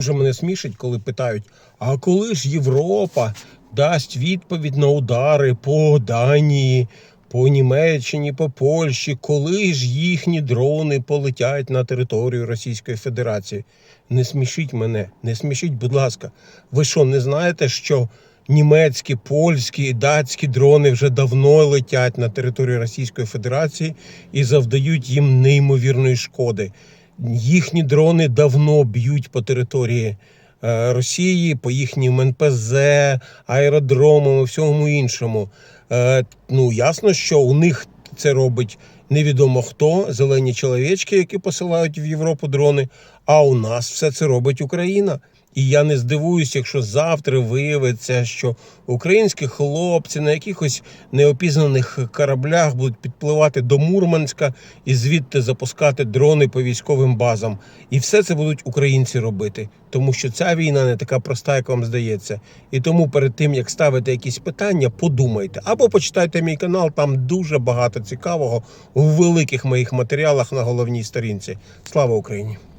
Дуже мене смішить, коли питають: а коли ж Європа дасть відповідь на удари по Данії, по Німеччині, по Польщі, коли ж їхні дрони полетять на територію Російської Федерації? Не смішіть мене, не смішіть, будь ласка. Ви що, не знаєте, що німецькі, польські і датські дрони вже давно летять на територію Російської Федерації і завдають їм неймовірної шкоди? Їхні дрони давно б'ють по території е, Росії, по їхнім НПЗ, аеродромам і всьому іншому. Е, Ну, ясно, що у них це робить невідомо хто, зелені чоловічки, які посилають в Європу дрони. А у нас все це робить Україна. І я не здивуюся, якщо завтра виявиться, що українські хлопці на якихось неопізнаних кораблях будуть підпливати до Мурманська і звідти запускати дрони по військовим базам. І все це будуть українці робити, тому що ця війна не така проста, як вам здається. І тому перед тим як ставити якісь питання, подумайте або почитайте мій канал. Там дуже багато цікавого у великих моїх матеріалах на головній сторінці. Слава Україні!